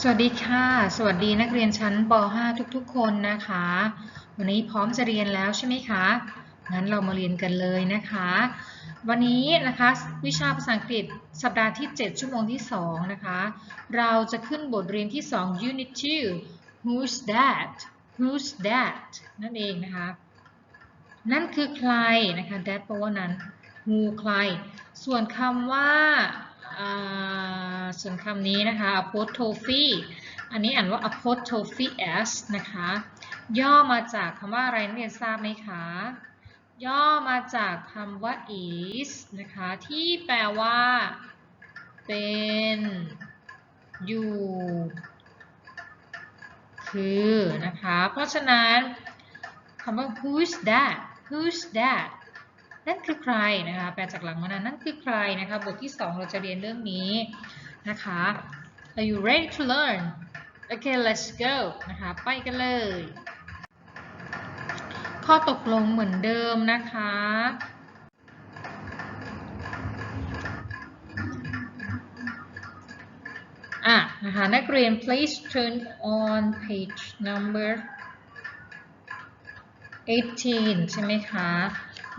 สวัสดีค่ะ สวัสดีนักเรียนชั้นป .5 ทุกๆ คนนะคะ วันนี้พร้อมจะเรียนแล้วใช่ไหมคะ งั้นเรามาเรียนกันเลยนะคะ วันนี้นะคะวิชาภาษาอังกฤษสัปดาห์ที่ 7 ชั่วโมงที่ 2 นะคะ เราจะขึ้นบทเรียนที่ 2 Unit 2 Who's that Who's that นั่นเองนะคะ นั่นคือใครนะคะ that แปลว่านั้น who ใคร ส่วนคำว่าอ่า ส่วนคำนี้นะคะ apostrophe อันนี้อ่านว่า apostrophe s นะคะ ย่อมาจากคำว่าอะไรนักเรียนทราบไหมคะ ย่อมาจากคำว่า is นะคะ ที่แปลว่า เป็น อยู่ คือ นะคะ เพราะฉะนั้นคำว่า who's that who's that นั่นคือใครนะคะแปลจากหลังมานะนั่นคือใครนะคะบทที่ 2 เราจะเรียนเรื่องนี้นะคะ Are you ready to learn Okay let's go นะคะไปกันเลย ข้อตกลงเหมือนเดิมนะคะ อะนะคะนักเรียน please turn on page number 18 ใช่ไหมคะ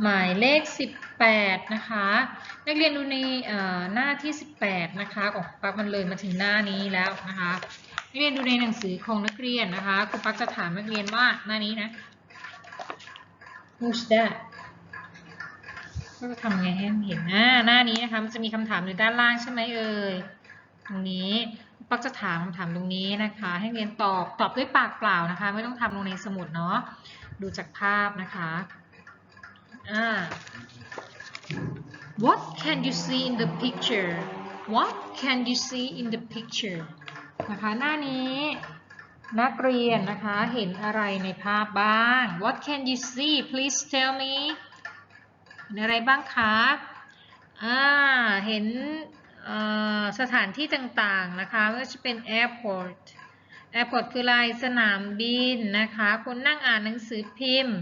หมายเลข 18 นะคะ นักเรียนดูในหน้าที่ 18 นะคะของครูปักมันเลยมาถึงหน้านี้แล้วนะคะนักเรียนดูในหนังสือของนักเรียนนะคะครูปักจะถามนักเรียนว่าหน้านี้นะ Who's that ก็จะทำไงให้มันเห็นหน้าหน้านี้นะคะมันจะมีคำถามอยู่ด้านล่างใช่ไหมเอ่ยตรงนี้ครูปักจะถามคำถามตรงนี้นะคะ ให้เรียนตอบตอบด้วยปากเปล่านะคะ ไม่ต้องทำลงในสมุดเนาะดูจากภาพนะคะ อ่า What can you see in the picture What can you see in the picture นะคะหน้านี้นักเรียนนะคะเห็นอะไรในภาพบ้าง What can you see please tell me เห็นอะไรบ้างคะอ่าเห็นสถานที่ต่างๆนะคะไม่ว่าจะเป็น airport airport คืออะไรสนามบินนะคะ คนนั่งอ่านหนังสือพิมพ์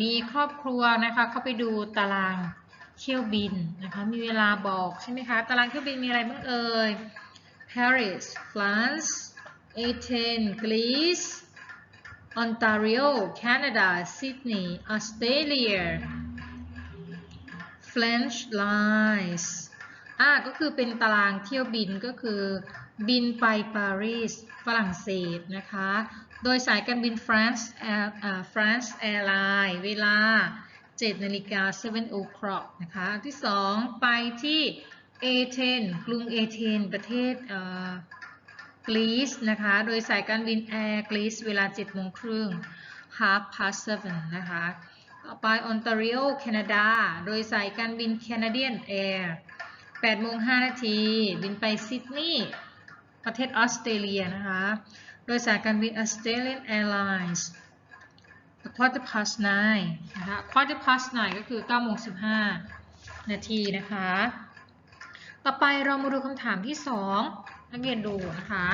มีครอบครัวนะคะเข้าไปดูตารางเที่ยวบินนะคะมีเวลาบอกใช่ไหมคะตารางเที่ยวบินมีอะไรบ้างเอ่ย Paris France Athens Greece Ontario Canada Sydney Australia French lines อ่าก็คือเป็นตารางเที่ยวบินก็คือ บินไปปารีสฝรั่งเศสนะคะ โดยสายการบิน France Air France Airline เวลา 7นาฬิกา7 o'clock นะคะที่ 2 ไปที่เอเธนกรุงเอเธนประเทศกรีซนะคะ โดยสายการบินแอร์กรีซเวลา7โมงครึ่ง half past seven นะคะต่อไปออนตาริโอแคนาดา โดยสายการบิน Canadian Air 8โมง5นาที บินไปซิดนีย์ ประเทศออสเตรเลียนะคะ โดยสายการบิน Australian Airlines quarter past nine นะคะ quarter past nine ก็คือ9โมง15 นาทีนะคะ ต่อไปเรามาดูคำถามที่ 2 นักเรียนดูนะคะ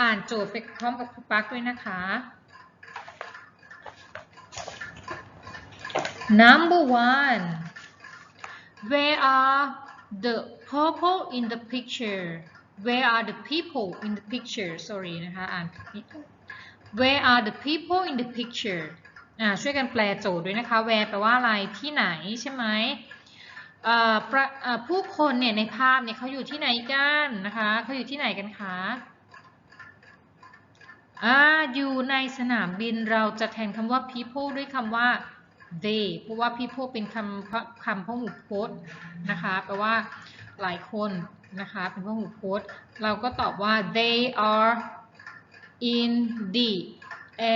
อ่านโจทย์ไปพร้อมกับครูปักด้วยนะคะ Number one Where are the people in the picture Where are the people in the picture Sorry นะคะอ่าน Where are the people in the picture อ่าช่วยกันแปลโจทย์ด้วยนะคะ Where แปลว่าอะไรที่ไหนใช่ไหมผู้คนเนี่ยในภาพเนี่ยเขาอยู่ที่ไหนกันนะคะเขาอยู่ที่ไหนกันคะอ่าอยู่ในสนามบินเราจะแทนคำว่า people ด้วยคำว่า they เพราะว่า people เป็นคำคำพหูพจน์นะคะแปลว่า หลายคนนะคะเป็นพหูพจน์ เราก็ตอบว่า they are in the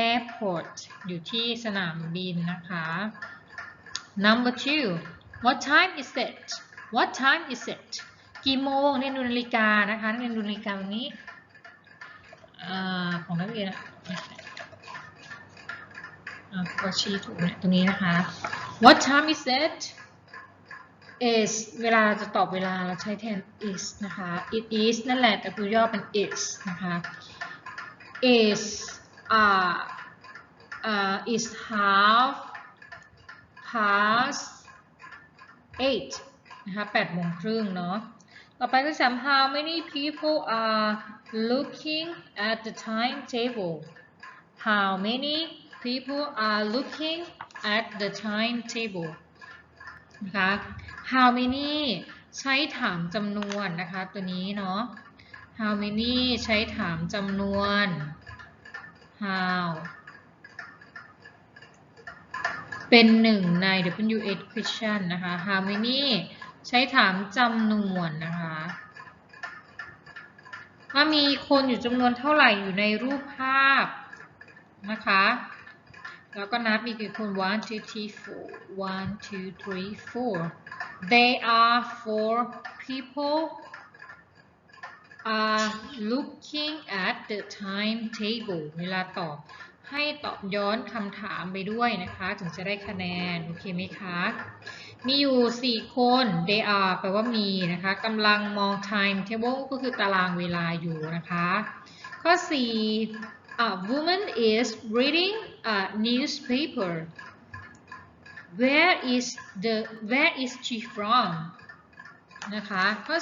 airport อยู่ที่สนามบินนะคะ number two what time is it what time is it กี่โมงเนี่ยดูนาฬิกานะคะนักเรียนดูนาฬิกาตรงนี้ของนักเรียนอะอ่าก็ชี้ถูกเนี่ยตรงนี้นะคะ what time is it is เวลาจะตอบเวลาเราใช้แทน is นะคะ it is นั่นแหละแต่คือย่อเป็น is นะคะ is uh, uh, is half past eight นะคะแปดโมงครึ่งเนาะ ต่อไปก็สาม how many people are looking at the timetable how many people are looking at the timetable นะคะ how many ใช้ถามจำนวนนะคะ ตัวนี้เนาะ how many ใช้ถามจำนวน how เป็นหนึ่งใน WH question นะคะ how many ใช้ถามจำนวนนะคะว่ามีคนอยู่จำนวนเท่าไหร่อยู่ในรูปภาพนะคะ แล้วก็นับมีกี่คน one two three four one two three four they are for people are looking at the timetable เวลาตอบให้ตอบย้อนคำถามไปด้วยนะคะ ถึงจะได้คะแนน โอเคไหมคะ มีอยู่ 4 คน they are แปลว่ามีนะคะกำลังมอง timetable ก็คือตารางเวลาอยู่นะคะ ข้อ 4 a woman is reading a newspaper where is the where is she from นะคะข้อ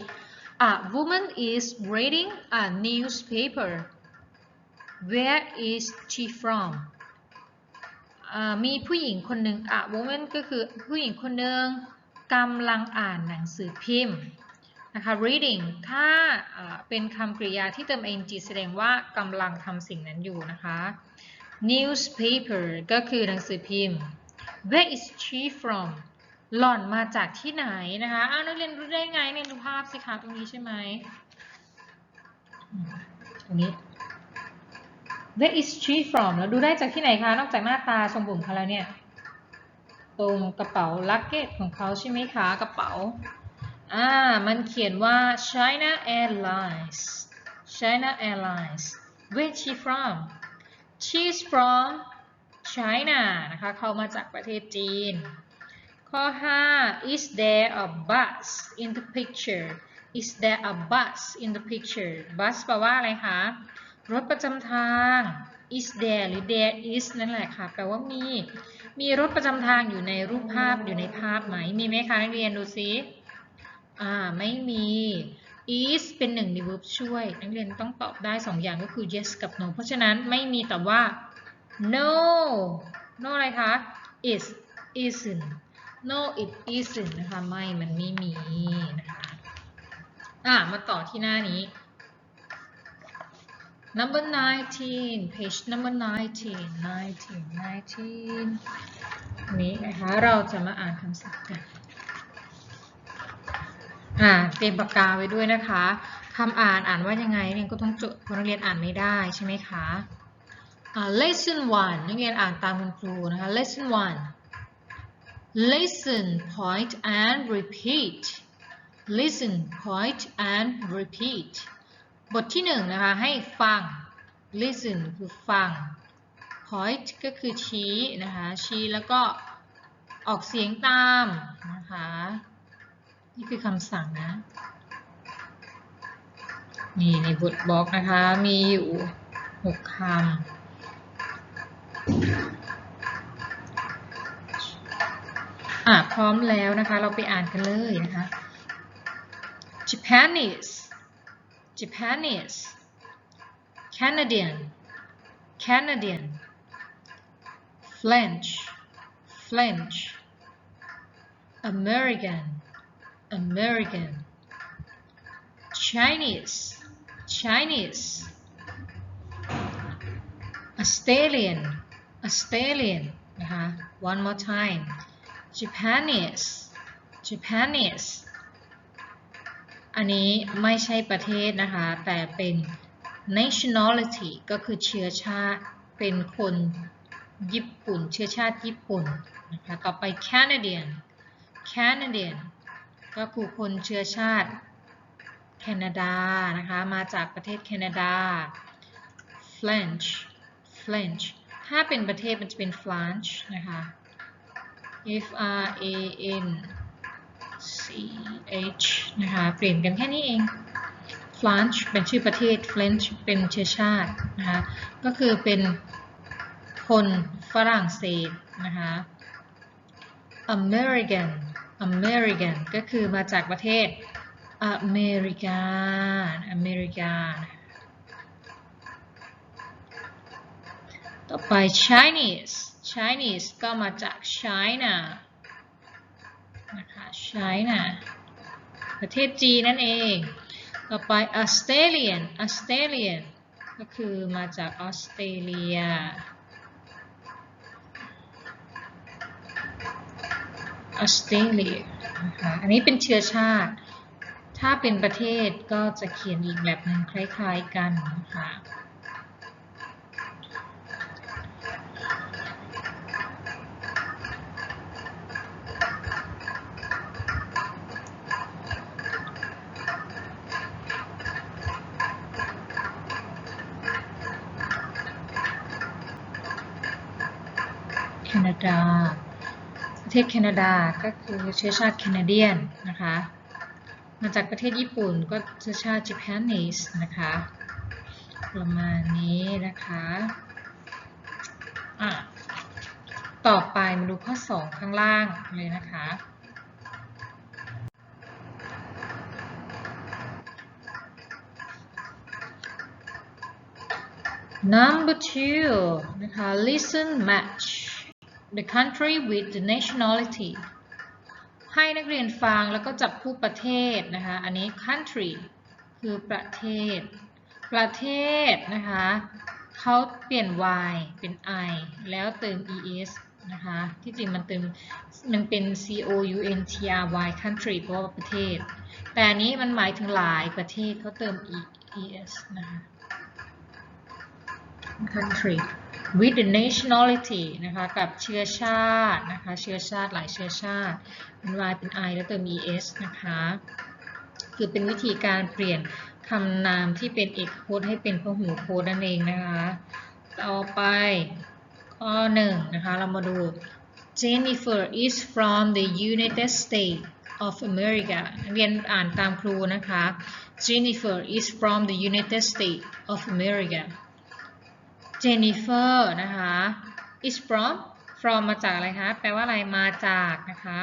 4 a woman is reading a newspaper where is she from อ่ามีผู้หญิงคนหนึ่ง a woman ก็คือผู้หญิงคนหนึ่งกำลังอ่านหนังสือพิมพ์นะคะ reading ถ้าเป็นคำกริยาที่เติม ing แสดงว่ากำลังทำสิ่งนั้นอยู่นะคะ newspaper ก็คือหนังสือพิมพ์ where is she from หล่อนมาจากที่ไหนนะคะ อ้าวนักเรียนรู้ได้ไงเนี่ยดูภาพสิคะตรงนี้ใช่ไหมอืมตรงนี้ Where is she from แล้วดูได้จากที่ไหนคะ นอกจากหน้าตาทรงผมเขาแล้วเนี่ย ตรงกระเป๋าลักเก็ตของเขาใช่ไหมคะ กระเป๋า อ่า มันเขียนว่า China Airlines China Airlines Where is she from She's from China นะคะ เขามาจากประเทศจีน ข้อ 5 Is there a bus in the picture Is there a bus in the picture bus แปลว่าอะไรคะ รถประจำทาง is there หรือ there is นั่นแหละค่ะ แปลว่ามี มีรถประจำทางอยู่ในรูปภาพอยู่ในภาพไหม มีไหมคะนักเรียนดูซิ อ่า ไม่มี is เป็นหนึ่งใน verb ช่วย นักเรียนต้องตอบได้สองอย่างก็คือ yes กับ no เพราะฉะนั้นไม่มีแตอบว่า no no อะไรคะ is isn't no it isn't นะคะ ไม่ มันไม่มีนะคะ อะ มาต่อที่หน้านี้ number 19 page number 19 19 19นี้นะคะ เราจะมาอ่านคำศัพท์กัน อ่า เตรียมปากกาไว้ด้วยนะคะคำอ่านอ่านว่ายังไงเนี่ยก็ต้องจดเพราะนักเรียนอ่านไม่ได้ใช่ไหมคะ lesson 1 นักเรียนอ่านตามคุณครูนะคะ lesson 1 listen point and repeat listen point and repeat บทที่หนึ่งนะคะให้ฟัง listen คือฟัง point ก็คือชี้นะคะชี้แล้วก็ออกเสียงตามนะคะนี่คือคำสั่งนะนี่ในบทบล็อกนะคะมีอยู่หกคำ อะพร้อมแล้วนะคะ เราไปอ่านกันเลยนะคะ Japanese Japanese Canadian Canadian French French American American Chinese Chinese Australian Australian นะคะ one more time Japanese Japanese อันนี้ไม่ใช่ประเทศนะคะ แต่เป็น nationality ก็คือเชื้อชาติ เป็นคนญี่ปุ่น เชื้อชาติญี่ปุ่นนะคะ ต่อไป Canadian Canadian ก็คือคนเชื้อชาติแคนาดานะคะ มาจากประเทศแคนาดา French French ถ้าเป็นประเทศมันจะเป็น French นะคะ F R A N C H นะคะ เปลี่ยนกันแค่นี้เอง French เป็นชื่อประเทศ French เป็นเชื้อชาตินะคะ ก็คือเป็นคนฝรั่งเศสนะคะ American American ก็คือมาจากประเทศอเมริกา อเมริกา ต่อไป Chinese Chinese ก็มาจาก China นะคะ China ประเทศจีนนั่นเอง ต่อไป Australian Australian ก็คือมาจากออสเตรเลีย ออสเตรเลียนะคะอันนี้เป็นเชื้อชาติ ถ้าเป็นประเทศก็จะเขียนอีกแบบหนึ่งคล้ายๆกันนะคะ แคนาดา ประเทศแคนาดาก็คือเชื้อชาติแคนาเดียนนะคะ มาจากประเทศญี่ปุ่นก็เชื้อชาติ Japanese นะคะ ประมาณนี้นะคะอะต่อไปมาดูข้อ 2 ข้างล่างเลยนะคะ Number two นะคะ listen match the country with the nationality ให้นักเรียนฟังแล้วก็จับคู่ประเทศนะคะ อันนี้ country คือประเทศ ประเทศนะคะเขาเปลี่ยน y เป็น i แล้วเติม es นะคะ ที่จริงมันเติมมันเป็น c o u n t r y country เพราะว่าประเทศ แต่อันนี้มันหมายถึงหลายประเทศเขาเติม es นะคะ country with the nationality นะคะกับเชื้อชาตินะคะเชื้อชาติหลายเชื้อชาติเป็น y เป็น i แล้วเติม es นะคะคือเป็นวิธีการเปลี่ยนคำนามที่เป็นเอกพจน์ให้เป็นพหูพจน์นั่นเองนะคะต่อไปข้อหนึ่งนะคะเรามาดู Jennifer is from the United States of America เรียนอ่านตามครูนะคะ Jennifer is from the United States of America Jennifer นะคะ is from from มาจากอะไรคะ แปลว่าอะไร มาจากนะคะ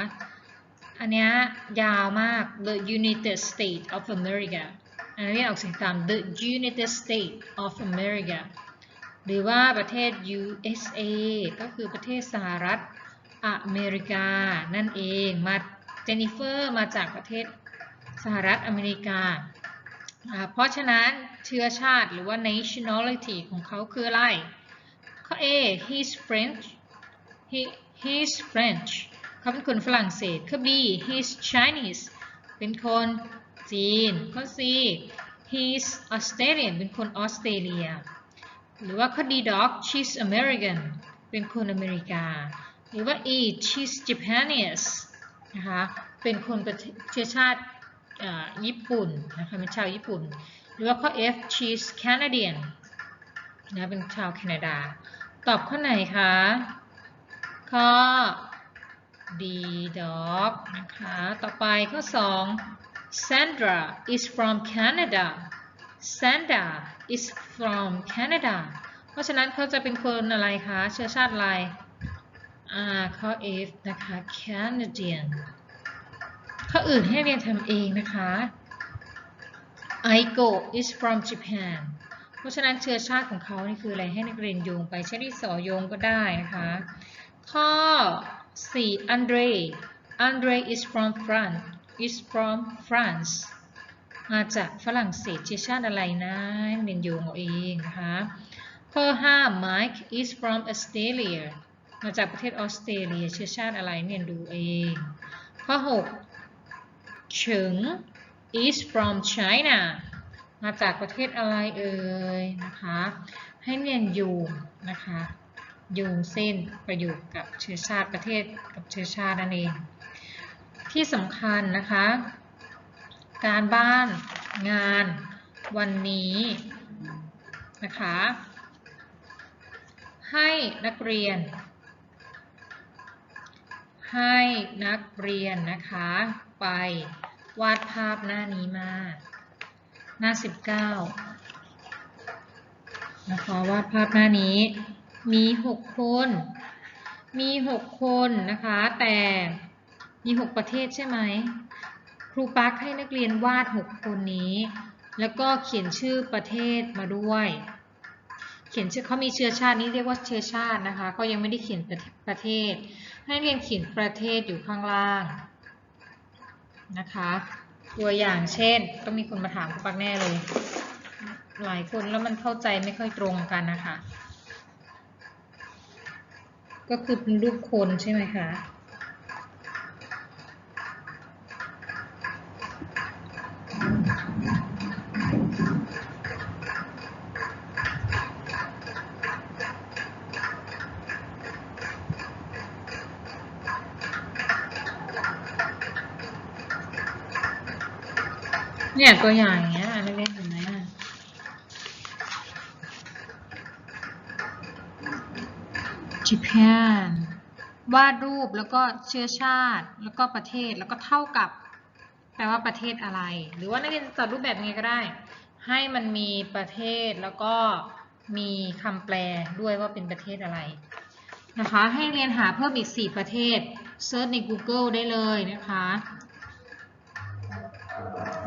อันเนี้ยยาวมาก the United States of America อันนี้ออกเสียงตาม the United States of America หรือว่าประเทศ USA ก็คือประเทศสหรัฐอเมริกา นั่นเอง มา Jennifer มาจากประเทศสหรัฐอเมริกา เพราะฉะนั้นเชื้อชาติหรือว่า nationality ของเขาคืออะไร ข้อ A he's French he he's French เขาเป็นคนฝรั่งเศส ข้อ B he's Chinese เป็นคนจีน ข้อ C he's Australian เป็นคนออสเตรเลีย หรือว่าข้อ D dog she's American เป็นคนอเมริกา หรือว่า E she's Japanese นะคะ เป็นคนประเทศเชื้อชาติ ญี่ปุ่นนะคะเป็นชาวญี่ปุ่น หรือว่าข้อ F she's Canadian นะเป็นชาวแคนาดา ตอบข้อไหนคะข้อ D dog นะคะต่อไปข้อ 2 Sandra is from Canada Sandra is from Canada เพราะฉะนั้นเขาจะเป็นคนอะไรคะ เชื้อชาติอะไรอ่าข้อ F นะคะ Canadian ข้ออื่นให้เรียนทำเองนะคะ Aiko is from Japan เพราะฉะนั้นเชื้อชาติของเขานี่คืออะไรให้นักเรียนโยงไปใช้ดินสอโยงก็ได้นะคะ ข้อ 4 Andre Andre is from France is from France มาจากฝรั่งเศสเชื้อชาติอะไรนะเรียนโยงเอาเองนะคะ ข้อ 5 Mike is from Australia มาจากประเทศออสเตรเลียเชื้อชาติอะไรเนี่ยดูเอง ข้อ 6 เฉิง is from China มาจากประเทศอะไรเอ่ยนะคะ ให้เรียนโยงนะคะโยงเส้นประโยคกับเชื้อชาติประเทศกับเชื้อชาตินั่นเอง ที่สำคัญนะคะ การบ้านงานวันนี้นะคะ ให้นักเรียน ให้นักเรียนนะคะ ไป วาดภาพหน้านี้มา หน้า 19 นะคะ วาดภาพหน้านี้ มี 6 คน มี 6 คนนะคะ แต่มี 6 ประเทศใช่ไหม ครูปักให้นักเรียนวาด 6 คนนี้ แล้วก็เขียนชื่อประเทศมาด้วย เขียนชื่อเขามีเชื้อชาตินี้เรียกว่าเชื้อชาตินะคะเขายังไม่ได้เขียนประเทศ ให้นักเรียนเขียนประเทศอยู่ข้างล่าง นะคะ ตัวอย่างเช่นก็มีคนมาถามครูปักแน่เลย หลายคนแล้วมันเข้าใจไม่ค่อยตรงกันนะคะ ก็คือเป็นรูปคนใช่ไหมคะ เนี่ยตัวอย่างอย่างเงี้ยนักเรียนเห็นไหมอะ Japan วาดรูปแล้วก็เชื้อชาติ แล้วก็ประเทศแล้วก็เท่ากับ แปลว่าประเทศอะไร หรือว่านักเรียนจัดรูปแบบยังไงก็ได้ ให้มันมีประเทศแล้วก็มีคำแปลด้วยว่าเป็นประเทศอะไรนะคะ ให้เรียนหาเพิ่มอีก 4 ประเทศเซิร์ชใน Google ได้เลยนะคะ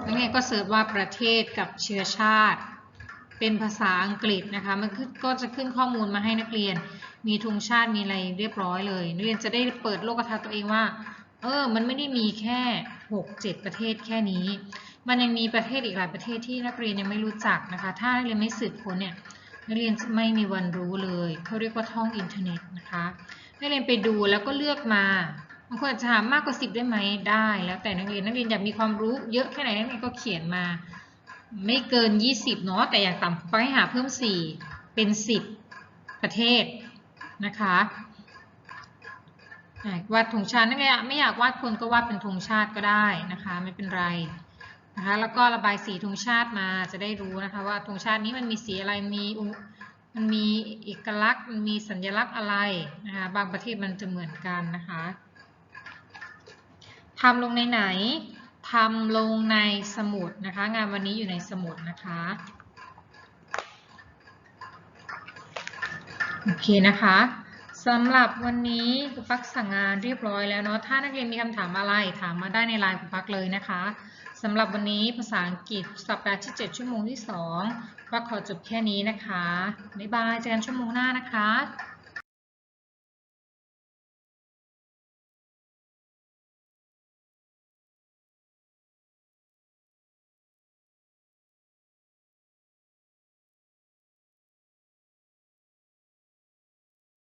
นักเรียนก็เสิร์ชว่าประเทศกับเชื้อชาติ เป็นภาษาอังกฤษนะคะ มันก็จะขึ้นข้อมูลมาให้นักเรียน มีธงชาติมีอะไรเรียบร้อยเลยนักเรียนจะได้เปิดโลกทัศน์ตัวเองว่า เออ มันไม่ได้มีแค่6 7ประเทศแค่นี้ มันยังมีประเทศอีกหลายประเทศที่นักเรียนยังไม่รู้จักนะคะ ถ้านักเรียนไม่สืบค้นเนี่ยนักเรียนไม่มีวันรู้เลย เขาเรียกว่าท่องอินเทอร์เน็ตนะคะ นักเรียนไปดูแล้วก็เลือกมาางคนอาจจะถามมากกว่า10ได้ไหมได้ แล้วแต่นักเรียนนักเรียนอยากมีความรู้เยอะแค่ไหนนักเรียนก็เขียนมา ไม่เกิน 20เนาะแต่อย่างต่ำไปให้หาเพิ่ม 4 เป็น 10 ประเทศนะคะวาดธงชาตินักเรียนไม่อยากวาดคนก็วาดเป็นธงชาติก็ได้นะคะไม่เป็นไรนะคะแล้วก็ระบายสีธงชาติมาจะได้รู้นะคะว่าธงชาตินี้มันมีสีอะไรมีมันมีเอกลักษณ์มันมีสัญลักษณ์อะไรนะคะบางประเทศมันจะเหมือนกันนะคะ ทำลงในไหนทำลงในสมุดนะคะ งานวันนี้อยู่ในสมุดนะคะโอเคนะคะสำหรับวันนี้ครูปักสั่งงานเรียบร้อยแล้วเนาะถ้านักเรียนมีคำถามอะไรถามมาได้ในไลน์ครูปักเลยนะคะสำหรับวันนี้ภาษาอังกฤษสัปดาห์ที่ 7 ชั่วโมงที่2ปักขอจบแค่นี้นะคะบ๊ายบายเจอกันชั่วโมงหน้านะคะ